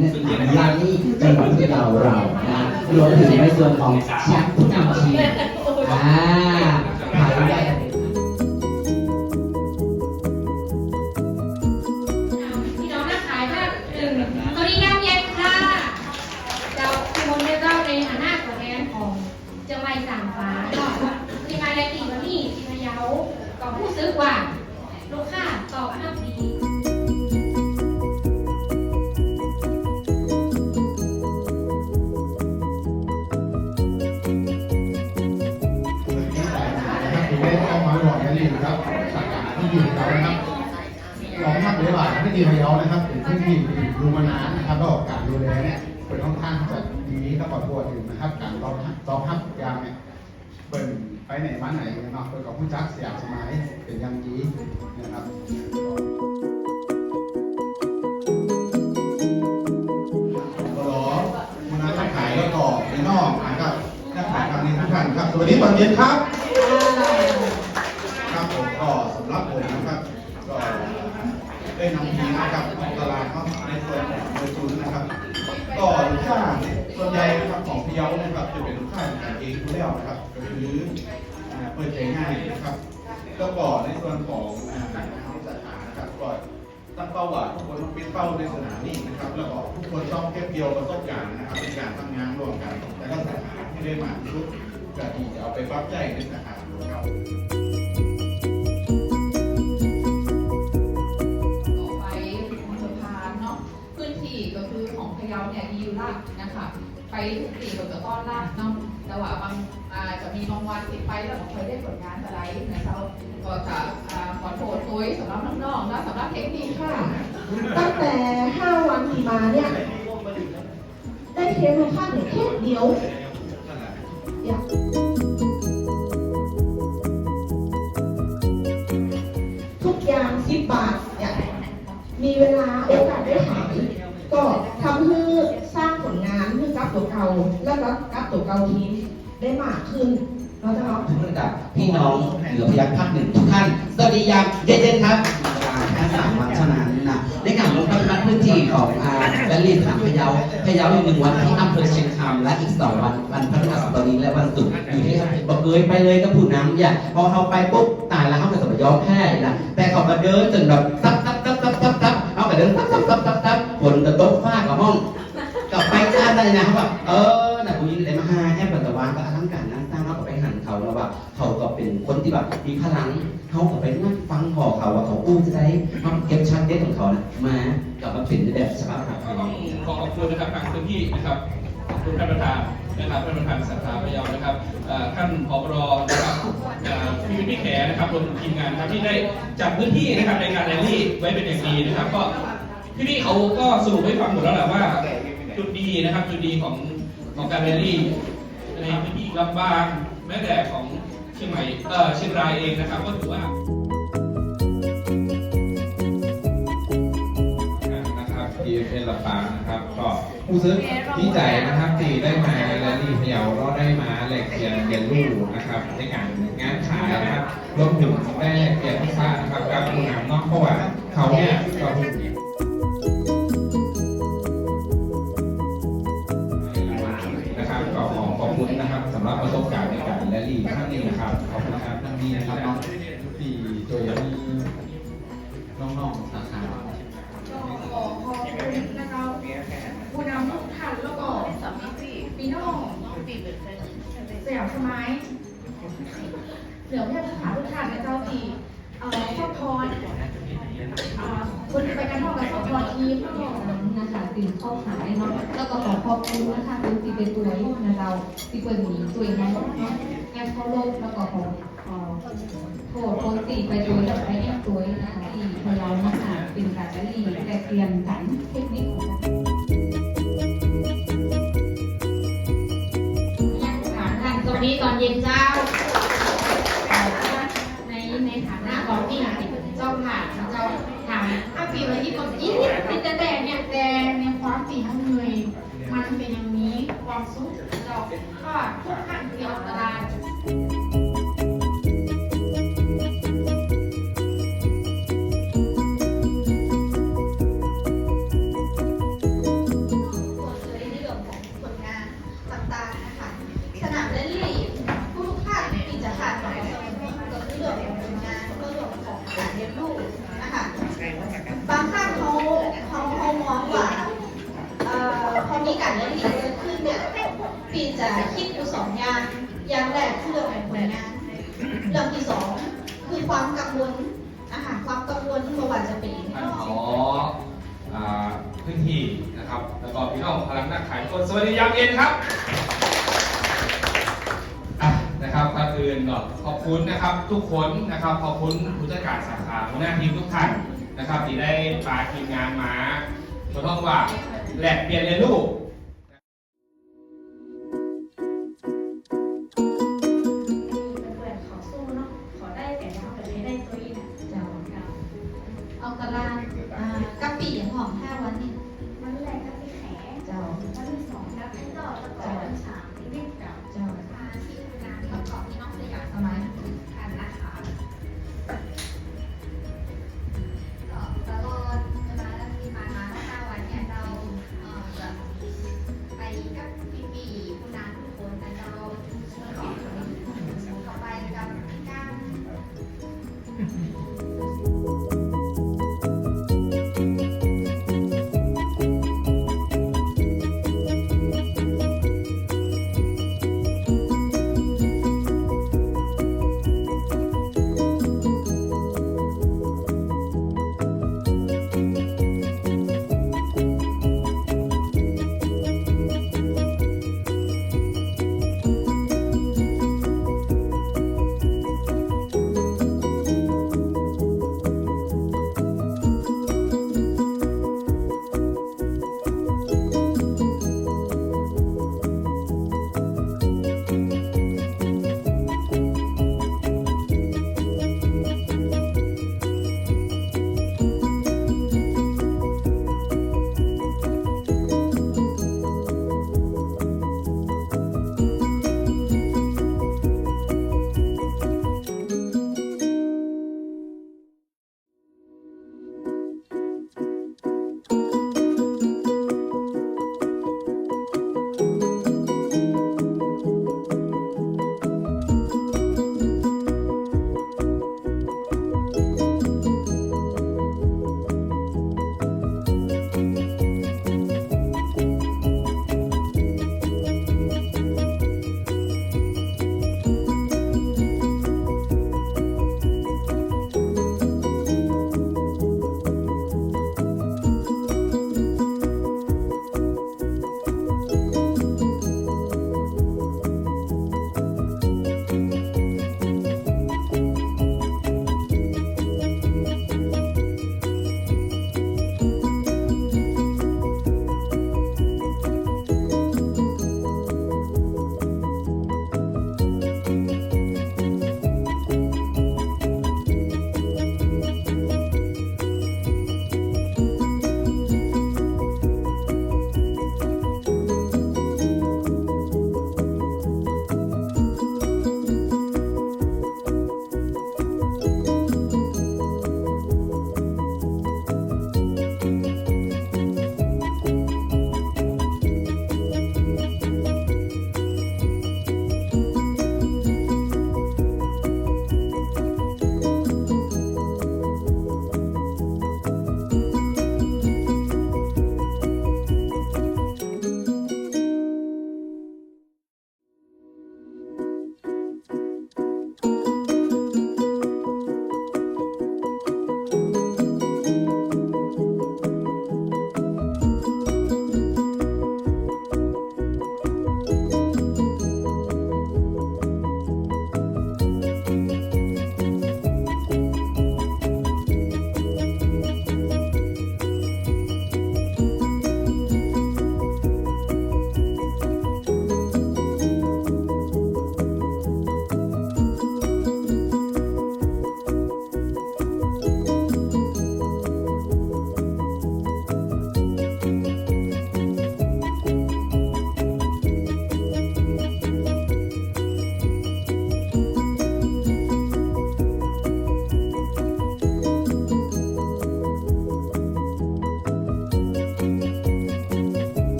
นี้นะลาลี่จังหวัดที่เราเรานะรวมถึงในส่วนของแชมป์ผู้นำทีมอ่าานหรือว่าที่ดีของเรานะครับเป็นพื้นที่ที่ดูมานานนะครับแล้วการดูแลเนี่ยเป็นค่อนข้างจะดีก็ปลอดภัยถึงนะครับ การรองรองทัพยามเนี่ยเปิดไปไหนมาไหนเนาะเปิดกับผู้จักเสียสมัยเป็นยังดีนะครับก็รอคุณอาทักขายแล้วก็ไปนอกนะครับนักขายครั้งนี้ทุกท่านครับสวัสดีตอนเย็นครับผมก็สำหรับผมนะครับ ก็ได้นำทีมนะครับของ ตลาดเนาะในส่วนของเบอร์จูนนะครับก็ลูกค้าส่วนใหญ่นะครับของพะเยานะครับจะเป็นลูกค้าของเองอยู่แล้วนะครับก็คือเปิดใจง่ายนะครับแล้วก็ในส่วนของอ่าสาขานะครับก็ตั้งเป้าว่าทุกคนต้องเป็นเป้าในสนามนี้นะครับ แล้วก็ทุกคนต้องเก็บเกี่ยวประสบการณ์นะครับในการทำงานร่วมกันแต่ละสาขาที่ได้มาทุกก็ที่จะเอาไปปรับใจในสาขาของเรา ไปทุกปีเราจะต้อนรับเนาะแต่ว่าบางอาจจะมีบางวันติดไปแล้วไม่เคยได้ผลงานอะไรนะคะก็จะขอโทษตัวสำหรับน้องๆและสำหรับเทคนิคค่ะ ตั้งแต่ 5 วันที่มาเนี่ย ได้เทสรสชาติเนี่ยแค่เดียวอยากทุกอย่างสิบบาทเนี่ยมีเวลาโอกาสได้ขายก็ทำให้สร้างผลงานให้กับ ตัวเก่าแล้วก็กับตัวเก่าทีได้มากขึ้นเราจะเอาทุกระดับพี่น้องเหลือพยักภาคหนึ่งทุกท่านสวัสดียามเย็นๆครับแค่สามวันเท่านั้นนะในการลงปฏิบัติพื้นที่ของอาและลีนสามพะเยาพะเยาอีกหนึ่งวันที่อำเภอเชียงคำและอีกสองวันวันพฤหัสบดีและวันศุกร์อยู่ที่บอกเอ้ยไปเลยก็ผู้น้ำอย่าพอเขาไปปุ๊บตายแล้วเขาก็จะมยอมแพ้นะแต่เขามาเดินจนแบบซับซับซับซับซับซับเขาก็เดินซับซับซับ เขาก็เป็นคนที่แบบมีพลังเขาก็ไปนั่งฟังพอเขาว่าเขาอู้จะได้มาเก็บชัดเด็ดของเขานะมากลับมาเป็นแบบฉบับของก็เขาต้องขอบคุณนะครับทางพื้นที่นะครับขอบคุณท่านประธานนะครับท่านประธานสาขาพยานะครับท่านผบรนะครับพี่วิทย์พี่แขนะครับรวมถึงทีมงานครับที่ได้จัดพื้นที่นะครับในการแรลลี่ไว้เป็นอย่างดีนะครับ ก็พี่พี่เขาก็สรุปให้ฟังหมดแล้วแหละว่า จุดดีนะครับจุดดีของของการแรลลี่ในพื้นที่ลำบางแม้แต่ของ ชียงใหม่เออเชียงรายเองนะครับก็ถือว่านะครับ DFN ลำปางนะครับก็ผู้ซื้อดีใจนะครับที่ได้มาแลลี่พะเยาก็ได้มาแลกเปลี่ยนเรียนรู้นะครับในการงานขายนะครับรวมถึงได้แลกเปลี่ยนทักษะนะครับกับผู้นำนอกเพราะว่าเขาเนี่ยก็ นะครับก็ขอขอบคุณนะครับสำหรับประสบการณ์ในการแลลี่ครั้งนี้นะครับขอบคุณครับทั้งนี้นะครับเนาะที่ตัวอย่างน้องๆสาขาก็ขอขอบคุณนะคะผู้นำทุกท่านแล้วก็พี่น้องสยามสมัยเหลือแค่สถาทุกท่านในเจ้าที่เอ่อครอบครัวอ่าคนที่ไปกันนอกกับครอบครัวทีมแล้วก็นะคะ ตื่นข้าขายเนาะแล้วก็ขอขอบคุณนะคะคุณที่เป็นตัวยุ่งนะเราที่เป็นหนีตัวน้องเนาะแอปเข้าโลกแล้วก็ขอโทษคนตีไปตัวแล้วไปแอปตัวนะคะที่พยายามนะคะเป็นการละลีแต่เปลี่ยนสันเทคนิคของเรานี้ตอนเย็นเจ้า ความสุขเราก็ทุกขั้นเกี่ยวตลาดในเรื่องของผลงานต่างๆนะคะสนามเล่นลีกทุกท่านที่จะขาดไปก็คือเรื่องของผลงานก็เรื่องของการเรียนรู้นะคะบางครั้งเขาเขาเขามองว่า เอ่อพอมีการเล่น ปีจะคิดอยู่สองอย่าง อย่างแรกคือเรื่องของผลงาน เรื่องที่สองคือความกังวลนะคะความกังวลที่ว่าจะเป็นท่านขออ่าพื้นที่นะครับ แล้วก็พี่น้องพลังนักขายทุกคนสวัสดียามเย็นครับนะครับก่อนอื่นก็ขอบคุณนะครับทุกคนนะครับขอบคุณผู้จัดการสาขาหัวหน้าทีมทุกท่านนะครับที่ได้พาทีมงานมาทดลองว่าแลกเปลี่ยนเรียนรู้